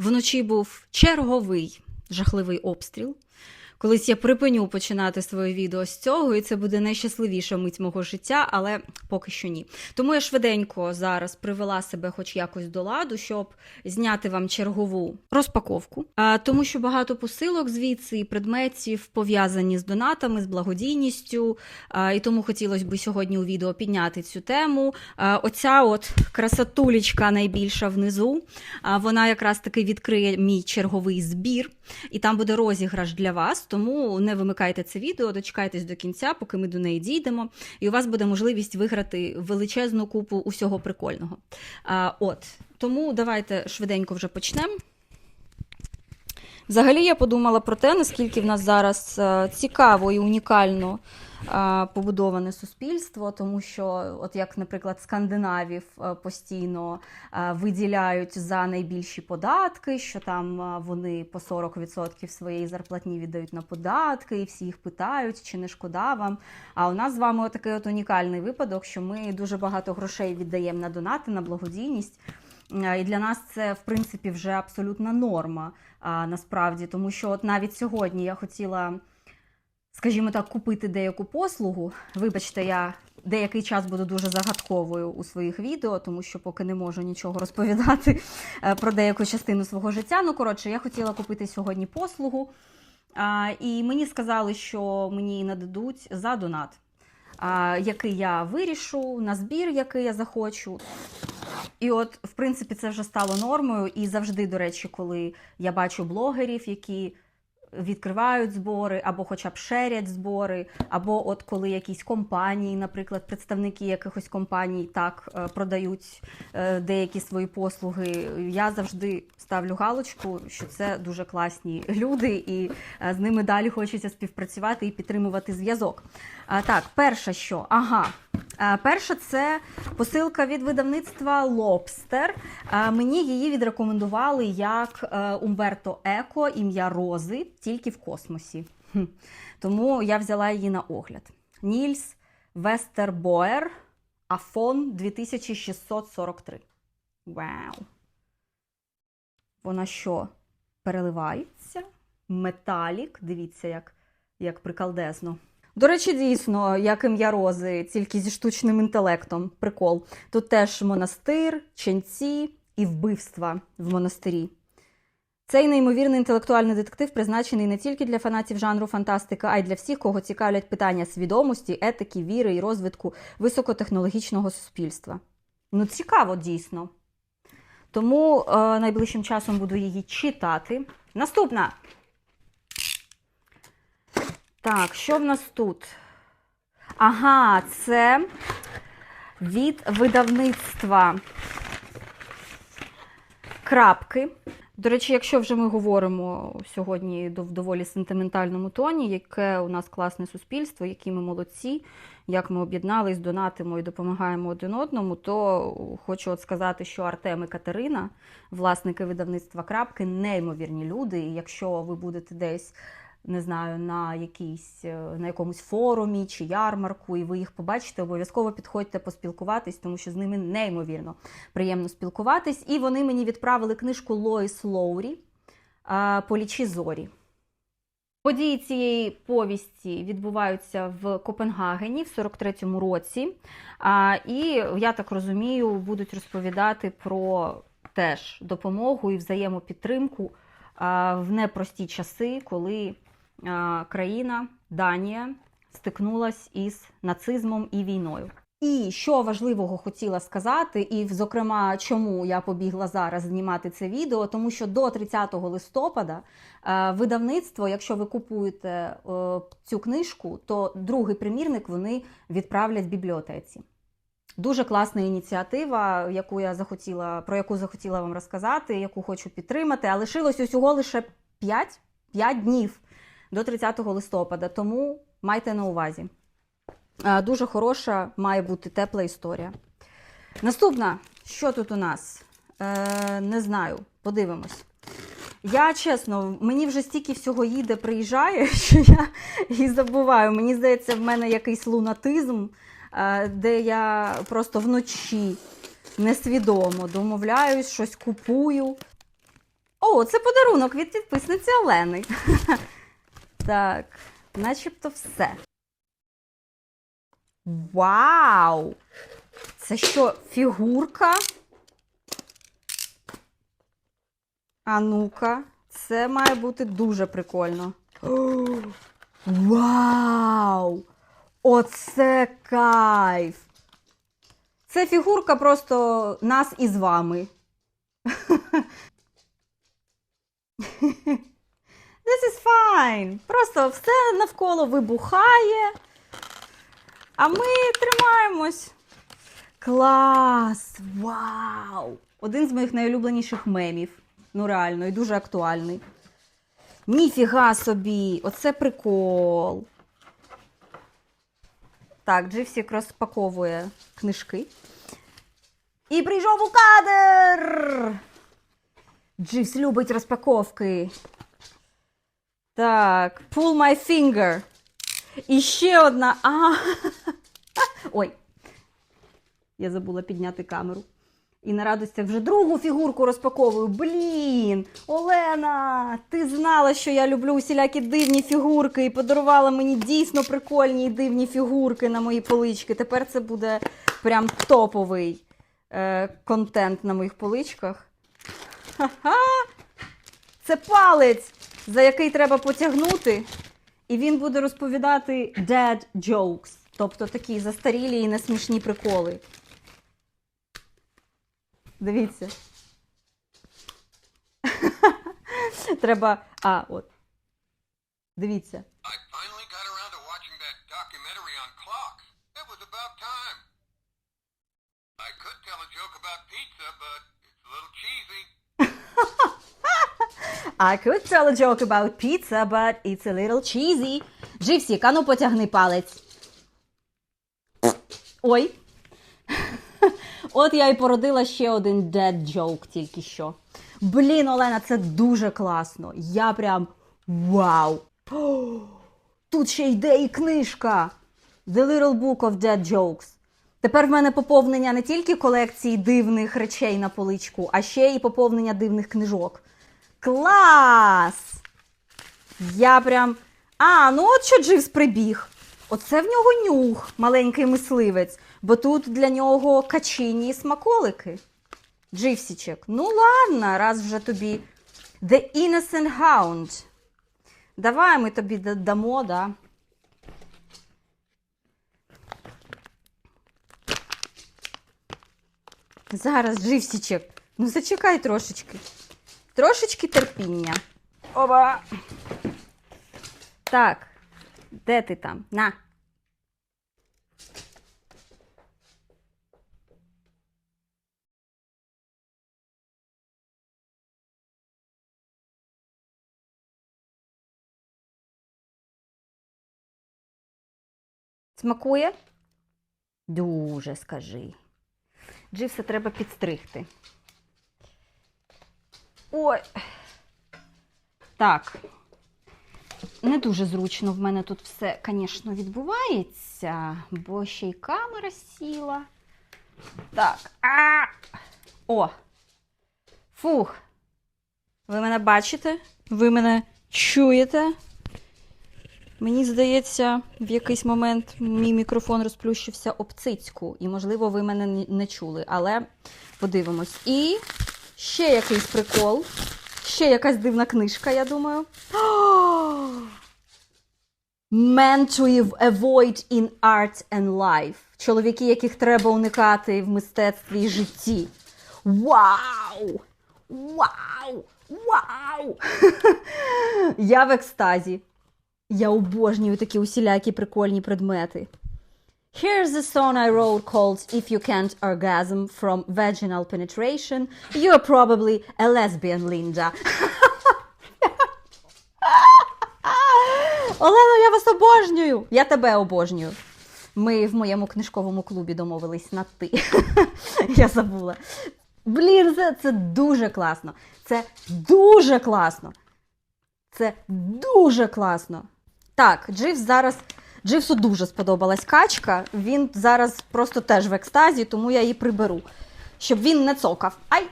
Вночі був черговий жахливий обстріл. Колись я припиню починати своє відео з цього, і це буде найщасливіша мить мого життя, але поки що ні. Тому я швиденько зараз привела себе хоч якось до ладу, щоб зняти вам чергову розпаковку. А, тому що багато посилок звідси і предметів пов'язані з донатами, з благодійністю. А, і тому хотілося б сьогодні у відео підняти цю тему. А, оця от красотулечка найбільша внизу. А, вона якраз таки відкриє мій черговий збір, і там буде розіграш для вас. Тому не вимикайте це відео, дочекайтесь до кінця, поки ми до неї дійдемо, і у вас буде можливість виграти величезну купу усього прикольного. А, от тому давайте швиденько вже почнемо. Взагалі я подумала про те, наскільки в нас зараз е, цікаво і унікально побудоване суспільство, тому що, от як, наприклад, скандинавів е, постійно е, виділяють за найбільші податки, що там е, вони по 40% своєї зарплатні віддають на податки, і всі їх питають, чи не шкода вам. А у нас з вами такий от унікальний випадок, що ми дуже багато грошей віддаємо на донати, на благодійність. Е, І для нас це, в принципі, вже абсолютна норма а, насправді, тому що от навіть сьогодні я хотіла, скажімо так, купити деяку послугу. Вибачте, я деякий час буду дуже загадковою у своїх відео, тому що поки не можу нічого розповідати е, про деяку частину свого життя. Ну, коротше, я хотіла купити сьогодні послугу, і мені сказали, що мені нададуть за донат. Який я вирішу, на збір, який я захочу. І от, в принципі, це вже стало нормою. І завжди, до речі, коли я бачу блогерів, які відкривають збори, або хоча б шерять збори, або от коли якісь компанії, наприклад, представники якихось компаній так е, продають е, деякі свої послуги, я завжди ставлю галочку, що це дуже класні люди, і е, з ними далі хочеться співпрацювати і підтримувати зв'язок. Так, перше, що ага. Перше, це посилка від видавництва. Е, Мені її відрекомендували як Умберто Еко, ім'я Рози, тільки в космосі. Тому я взяла її на огляд. Нільс Вестербоер Афон 2643. Вау! Вона що? Переливається? Металік. Дивіться, як, як прикалдезно. До речі, дійсно, як ім'я рози, тільки зі штучним інтелектом. Прикол. Тут теж монастир, ченці і вбивства в монастирі. Цей неймовірний інтелектуальний детектив призначений не тільки для фанатів жанру фантастика, а й для всіх, кого цікавлять питання свідомості, етики, віри і розвитку високотехнологічного суспільства. Ну, цікаво, дійсно. Тому е, найближчим часом буду її читати. Наступна. Так, що в нас тут? Ага, це від видавництва крапки. До речі, якщо вже ми говоримо сьогодні в доволі сентиментальному тоні, яке у нас класне суспільство, які ми молодці, як ми об'єднались, донатимо і допомагаємо один одному, то хочу от сказати, що Артем і Катерина, власники видавництва крапки, неймовірні люди. І якщо ви будете десь не знаю, на якійсь е, на якомусь форумі чи ярмарку, і ви їх побачите, обов'язково підходьте поспілкуватись, тому що з ними неймовірно приємно спілкуватись. І вони мені відправили книжку Лоїс Лоурі Полічі зорі. Події цієї повісті відбуваються в Копенгагені в 43-му році. А, і я так розумію, будуть розповідати про теж допомогу і взаємопідтримку в непрості часи, коли країна Данія стикнулась із нацизмом і війною. І що важливого хотіла сказати, і, зокрема, чому я побігла зараз знімати це відео, тому що до 30 листопада е, видавництво, якщо ви купуєте е, цю книжку, то другий примірник вони відправлять в бібліотеці. Дуже класна ініціатива, яку я захотіла, про яку захотіла вам розказати, яку хочу підтримати. А лишилось усього лише 5, 5 днів до 30 листопада, тому майте на увазі. Е, Дуже хороша має бути тепла історія. Наступна, що тут у нас? Е, не знаю, подивимось. Я чесно, мені вже стільки всього їде, приїжджає, що я і забуваю. Мені здається, в мене якийсь лунатизм, е, де я просто вночі несвідомо домовляюсь, щось купую. О, О, це подарунок від підписниці Олени. Так, начебто все. Вау! Це що, фігурка? А ну-ка, це має бути дуже прикольно. Вау! Оце кайф! Це фігурка просто нас із вами. This is fine. Просто все навколо вибухає. А ми тримаємось. Клас! Вау! Один з моїх найулюбленіших мемів. Ну, реально, і дуже актуальний. Ніфіга собі! Оце прикол. Так, Дживсік розпаковує книжки. І прийшов у кадр! Дживс любить розпаковки. Так, pull my finger. І ще одна. А. Ой. Я забула підняти камеру. І на радостях вже другу фігурку розпаковую. Блін, Олена, ти знала, що я люблю усілякі дивні фігурки і подарувала мені дійсно прикольні і дивні фігурки на мої полички. Тепер це буде прям топовий е, контент на моїх поличках. Ха-ха! Це палець, за який треба потягнути, і він буде розповідати dead jokes, тобто такі застарілі і несмішні приколи. Дивіться. Треба. А, от. Дивіться. I finally got around to watching that documentary on clocks. It was about time. I could tell a joke about pizza, but it's a little cheesy. I could tell a joke about pizza, but it's a little cheesy. Дживсік, ану потягни палець. Ой. От я і породила ще один dead joke тільки що. Блін, Олена, це дуже класно. Я прям вау. Тут ще йде і книжка. The Little Book of Dead Jokes. Тепер в мене поповнення не тільки колекції дивних речей на поличку, а ще й поповнення дивних книжок. Клас! Я прям. А, ну от що Дживс прибіг. Оце в нього нюх, маленький мисливець, бо тут для нього качині і смаколики. Дживсічек, ну ладно, раз вже тобі. The Innocent Hound. Давай ми тобі да- дамо, да. Зараз, Дживсічек. Ну зачекай трошечки. Трошечки терпіння. Оба. Так. Де ти там? На. Смакує? Дуже скажи. Дживса треба підстригти. Ой. Так. Не дуже зручно в мене тут все, звісно, відбувається, бо ще й камера сіла. Так. А! О! Фух. Ви мене бачите? Ви мене чуєте? Мені здається, в якийсь момент мій мікрофон розплющився об цицьку, і, можливо, ви мене не чули, але подивимось. І ще якийсь прикол. Ще якась дивна книжка, я думаю. Men to avoid in art and life. Чоловіки, яких треба уникати в мистецтві і житті. Вау! Вау! Вау! Я в екстазі. Я обожнюю такі усілякі прикольні предмети. Here's a song I wrote called If You Can't Orgasm from Vaginal Penetration, You're Probably a Lesbian, Linda. Олено, я вас обожнюю! Я тебе обожнюю. Ми в моєму книжковому клубі домовились на ти. Я забула. Блін, це, це дуже класно. Це дуже класно. Це дуже класно. Так, Дживс зараз. Дживсу дуже сподобалась качка. Він зараз просто теж в екстазі, тому я її приберу, щоб він не цокав. Ай!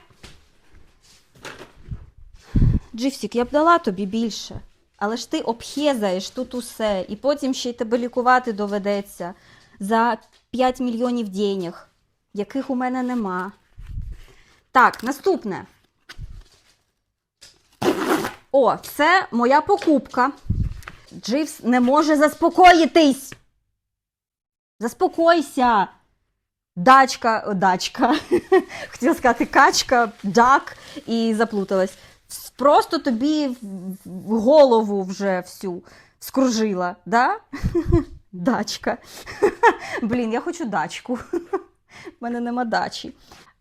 Дживсік, я б дала тобі більше. Але ж ти обхезаєш тут усе, і потім ще й тебе лікувати доведеться за 5 мільйонів денег, яких у мене нема. Так, наступне. О, це моя покупка. Дживс не може заспокоїтись. Заспокойся. Дачка, дачка. Хотіла сказати качка, дак і заплуталась. Просто тобі голову вже всю скружила, да? Дачка. Блін, я хочу дачку. У мене нема дачі.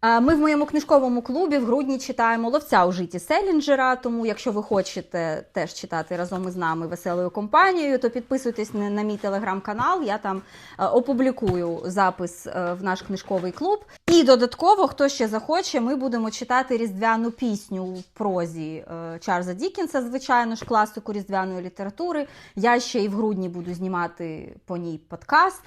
Ми в моєму книжковому клубі в грудні читаємо ловця у житті Селінджера. Тому, якщо ви хочете теж читати разом із нами веселою компанією, то підписуйтесь на, мій телеграм-канал. Я там е, опублікую запис е, в наш книжковий клуб. І додатково, хто ще захоче, ми будемо читати різдвяну пісню в прозі е, Чарльза Дікінса, звичайно ж, класику різдвяної літератури. Я ще і в грудні буду знімати по ній подкаст.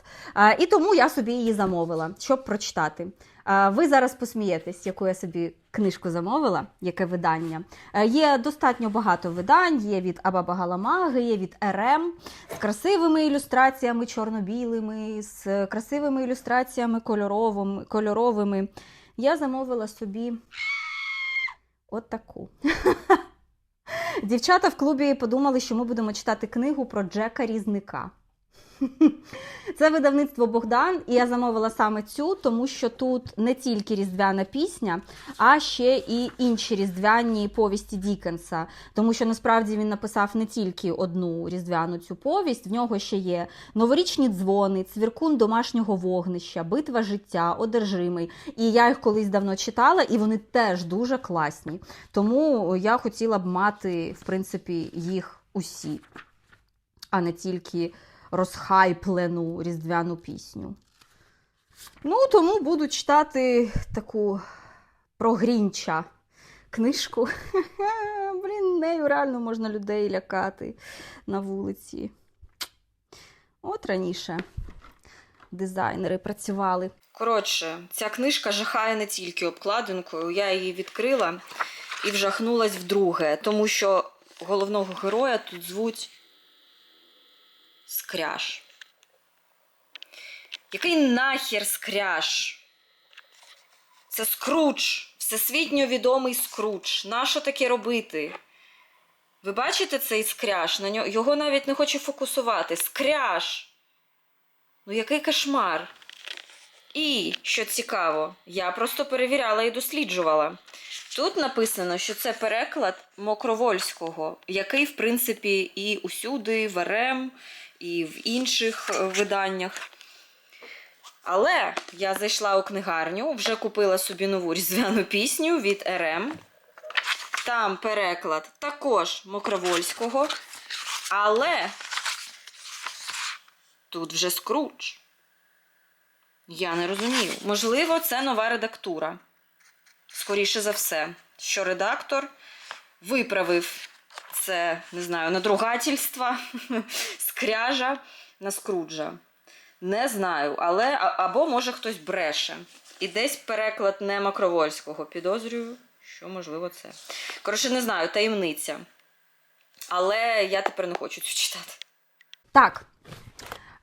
І тому я собі її замовила, щоб прочитати. Ви зараз посмієтесь, яку я собі книжку замовила, яке видання. Е, Є достатньо багато видань. Є від Абаба Галамаги, є від РМ з красивими ілюстраціями чорно-білими, з красивими ілюстраціями кольоровими. Я замовила собі от таку. Дівчата в клубі подумали, що ми будемо читати книгу про Джека Різника. Це видавництво Богдан, і я замовила саме цю, тому що тут не тільки різдвяна пісня, а ще і інші різдвяні повісті Дікенса. Тому що насправді він написав не тільки одну різдвяну цю повість, в нього ще є новорічні дзвони, цвіркун домашнього вогнища, битва життя, одержимий. І я їх колись давно читала, і вони теж дуже класні. Тому я хотіла б мати, в принципі, їх усі, а не тільки розхайплену різдвяну пісню. Ну, тому буду читати таку про Грінча книжку. Блін, нею реально можна людей лякати на вулиці. От раніше дизайнери працювали. Коротше, ця книжка жахає не тільки обкладинкою. Я її відкрила і вжахнулась вдруге, тому що головного героя тут звуть Скряж. Який нахер скряж? Це скрудж, всесвітньо відомий скрудж. Нащо таке робити? Ви бачите цей скряж? На нього його навіть не хоче фокусувати. Скряж! Ну який кошмар. І, що цікаво, я просто перевіряла і досліджувала. Тут написано, що це переклад Мокровольського, який, в принципі, і усюди, в РМ, і в інших е, виданнях. Але я зайшла у книгарню, вже купила собі нову різдвяну пісню від РМ. Там переклад також Мокровольського. Але тут вже скрудж. Я не розумію. Можливо, це нова редактура. Скоріше за все, що редактор виправив це, не знаю, надругательство скряжа на скруджа. Не знаю, але або може хтось бреше. І десь переклад не Макровольського. Підозрюю, що можливо це. Коротше, не знаю, таємниця. Але я тепер не хочу цю читати. Так.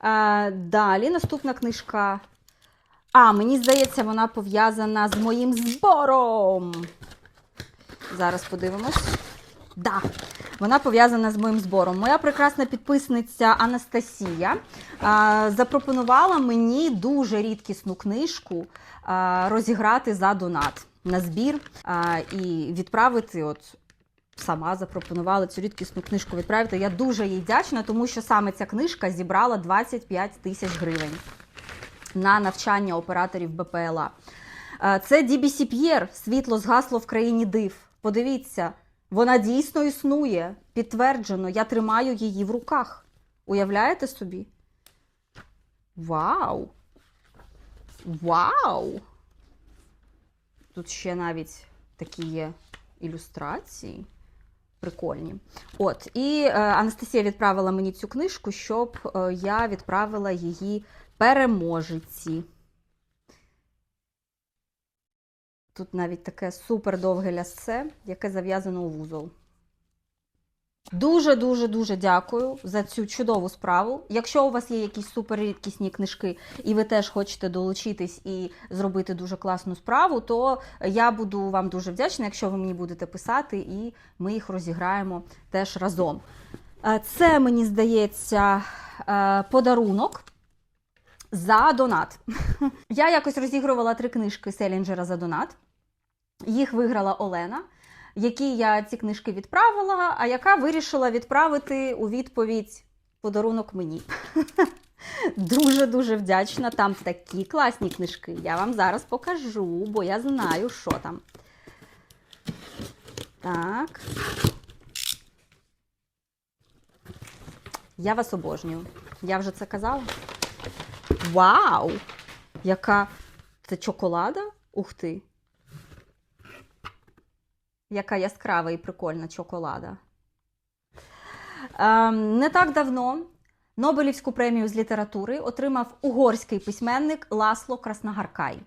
Е, далі наступна книжка. А, мені здається, вона пов'язана з моїм збором. Зараз подивимось. Да, вона пов'язана з моїм збором. Моя прекрасна підписниця Анастасія запропонувала мені дуже рідкісну книжку розіграти за донат на збір і відправити. От сама запропонувала цю рідкісну книжку відправити. Я дуже їй вдячна, тому що саме ця книжка зібрала 25 тисяч гривень на навчання операторів БПЛА. Це DBC П'єр, світло згасло в країні див. Подивіться, вона дійсно існує. Підтверджено, я тримаю її в руках. Уявляєте собі? Вау! Вау! Тут ще навіть такі є ілюстрації. Прикольні. От, і е, Анастасія відправила мені цю книжку, щоб е, я відправила її переможеці. Тут навіть таке супер довге лясце, яке зав'язано у вузол. Дуже дуже дуже дякую за цю чудову справу. Якщо у вас є якісь суперрідкісні книжки, і ви теж хочете долучитись і зробити дуже класну справу, то я буду вам дуже вдячна, якщо ви мені будете писати, і ми їх розіграємо теж разом. Е, Це мені здається е, подарунок. За донат. Я якось розігрувала три книжки Селінджера за донат. Їх виграла Олена, якій я ці книжки відправила, а яка вирішила відправити у відповідь подарунок мені. Дуже-дуже вдячна. Там такі класні книжки. Я вам зараз покажу, бо я знаю, що там. Так. Я вас обожнюю. Я вже це казала. Вау! Яка це чоколада? Ух ти! Яка яскрава і прикольна чоколада. Ем, не так давно Нобелівську премію з літератури отримав угорський письменник Ласло Краснагаркай.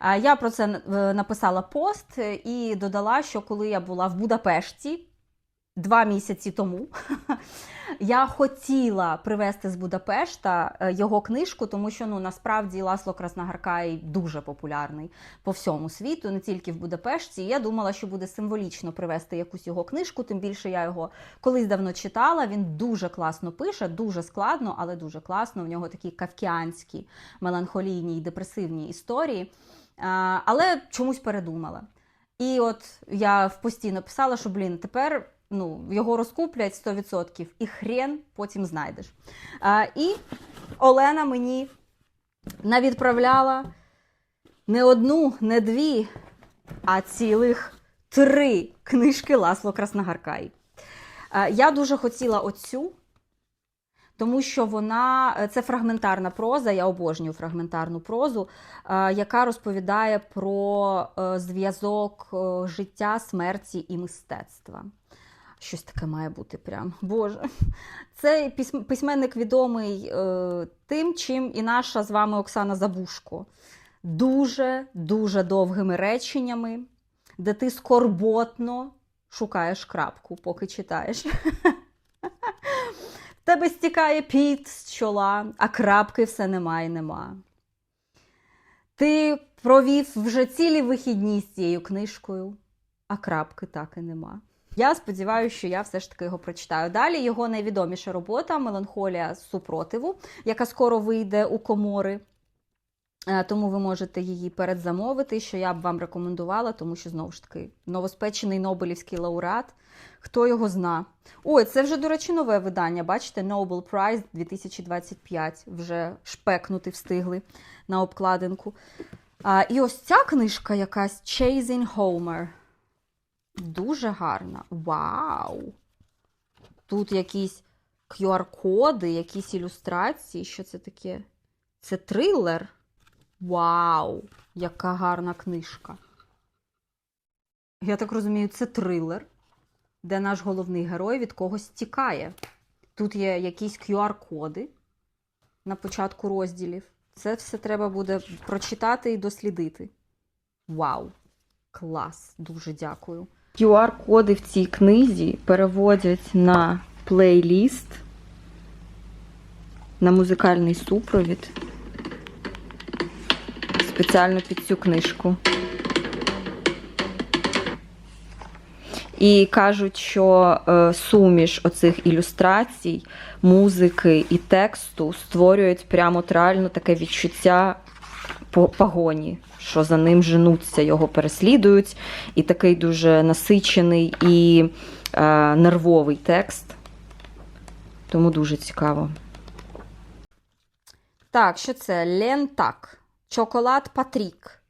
Е, Я про це е, написала пост і додала, що коли я була в Будапешті два місяці тому, я хотіла привезти з Будапешта е, його книжку, тому що ну насправді Ласло Краснагаркай дуже популярний по всьому світу, не тільки в Будапешті. Я думала, що буде символічно привезти якусь його книжку. Тим більше я його колись давно читала. Він дуже класно пише, дуже складно, але дуже класно. В нього такі кавкіанські, меланхолійні і депресивні історії. Але чомусь передумала. І от я в пості написала, що блін, тепер ну, його розкуплять 100% і хрен потім знайдеш. А, і Олена мені навідправляла не одну, не дві, а цілих три книжки Ласло Краснагаркай. А, я дуже хотіла оцю. Тому що вона це фрагментарна проза, я обожнюю фрагментарну прозу, е, яка розповідає про е, зв'язок е, життя, смерті і мистецтва. Щось таке має бути прям. Боже. Цей письменник відомий е, тим, чим і наша з вами Оксана Забушко. Дуже дуже довгими реченнями, де ти скорботно шукаєш крапку, поки читаєш. Тебе стікає піт з чола, а крапки все нема і нема. Ти провів вже цілі вихідні з цією книжкою, а крапки так і нема. Я сподіваюся, що я все ж таки його прочитаю. Далі його найвідоміша робота Меланхолія супротиву, яка скоро вийде у комори. Е, Тому ви можете її передзамовити, що я б вам рекомендувала, тому що знову ж таки новоспечений Нобелівський лауреат. Хто його зна? Ой, це вже, до речі, нове видання. Бачите, Nobel Prize 2025. Вже шпекнути встигли на обкладинку. А, і ось ця книжка якась Chasing Homer. Дуже гарна. Вау! Тут якісь QR-коди, якісь ілюстрації. Що це таке? Це трилер? Вау! Яка гарна книжка. Я так розумію, це трилер, де наш головний герой від когось тікає. Тут є якісь QR-коди на початку розділів. Це все треба буде прочитати і дослідити. Вау! Клас! Дуже дякую. QR-коди в цій книзі переводять на плейліст, на музикальний супровід спеціально під цю книжку. І кажуть, що е, суміш оцих ілюстрацій, музики і тексту створюють прямо реально таке відчуття погоні, що за ним женуться, його переслідують. І такий дуже насичений і е, нервовий текст. Тому дуже цікаво. Так, що це? Лентак. Чоколад Патрік.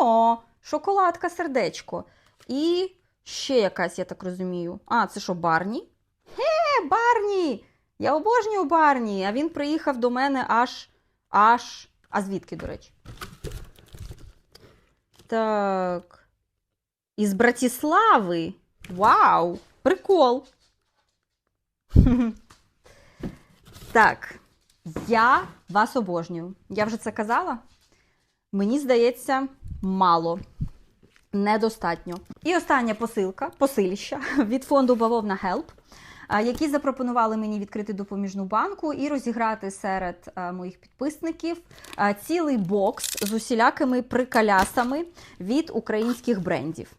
О, шоколадка сердечко. І ще якась, я так розумію. А, це що, Барні? Хе, Барні! Я обожнюю Барні, а він приїхав до мене аж. аж. А звідки, до речі? Так. Із Братіслави. Вау! Прикол. Так. Я вас обожнюю. Я вже це казала? Мені здається, мало. Недостатньо. І остання посилка, посиліща від фонду Бавовна Help. Які запропонували мені відкрити допоміжну банку і розіграти серед моїх підписників цілий бокс з усілякими прикалясами від українських брендів.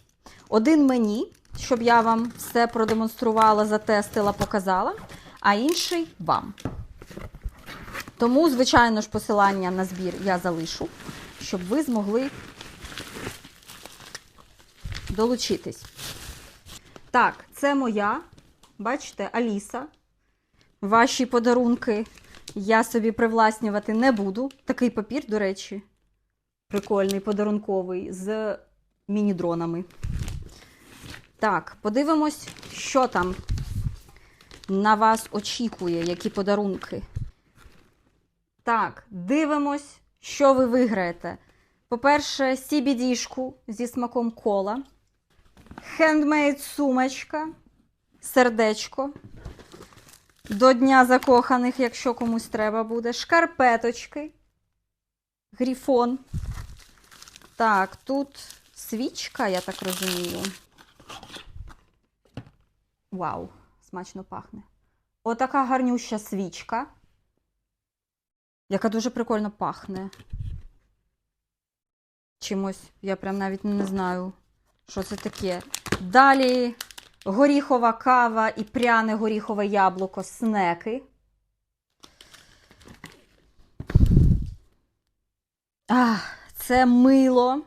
Один мені, щоб я вам все продемонструвала, затестила, показала, а інший вам. Тому, звичайно ж, посилання на збір я залишу, щоб ви змогли долучитись. Так, це моя, бачите, Аліса. Ваші подарунки я собі привласнювати не буду. Такий папір, до речі, прикольний, подарунковий, з міні-дронами. Так, подивимось, що там на вас очікує, які подарунки. Так, дивимось, що ви виграєте. По-перше, CBD-шку зі смаком кола, хендмейд сумочка, сердечко. До Дня закоханих, якщо комусь треба буде, шкарпеточки, грифон. Так, тут свічка, я так розумію. Вау, смачно пахне. Отака гарнюща свічка, яка дуже прикольно пахне. Чимось, я прям навіть не знаю, що це таке. Далі горіхова кава і пряне горіхове яблуко снеки. А, це мило.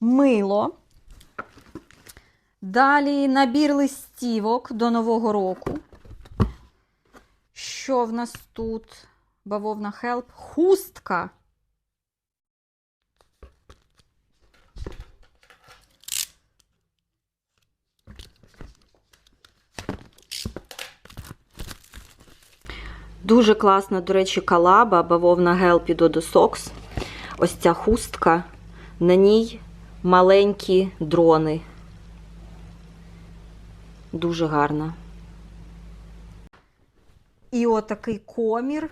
Мило. Далі набір листівок до Нового року. Що в нас тут? Бавовна хелп. Хустка. Дуже класна, до речі, калаба, бавовна Гелпі і Dodo Ось ця хустка. На ній маленькі дрони. Дуже гарна. І отакий комір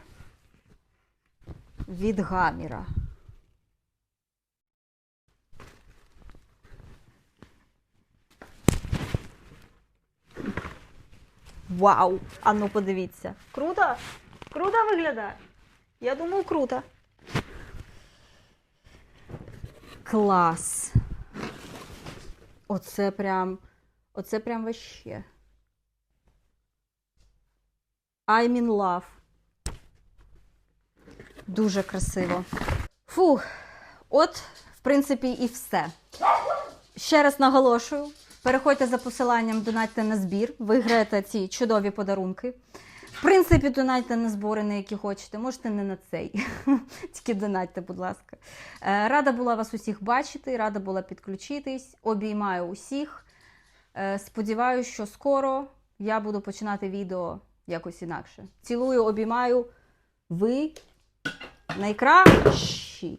від гаміра. Вау! А ну подивіться. Круто? Круто виглядає? Я думаю, круто. Клас. Оце прям. Оце прям вообще. I'm in love. Дуже красиво. Фух, от, в принципі, і все. Ще раз наголошую: переходьте за посиланням, донатьте на збір, виграєте ці чудові подарунки. В принципі, донатьте на збори, на які хочете. Можете не на цей. Тільки донатьте, будь ласка. Е, Рада була вас усіх бачити, рада була підключитись. Обіймаю усіх. Е, Сподіваюсь, що скоро я буду починати відео якось інакше. Цілую, обіймаю. Ви найкращі.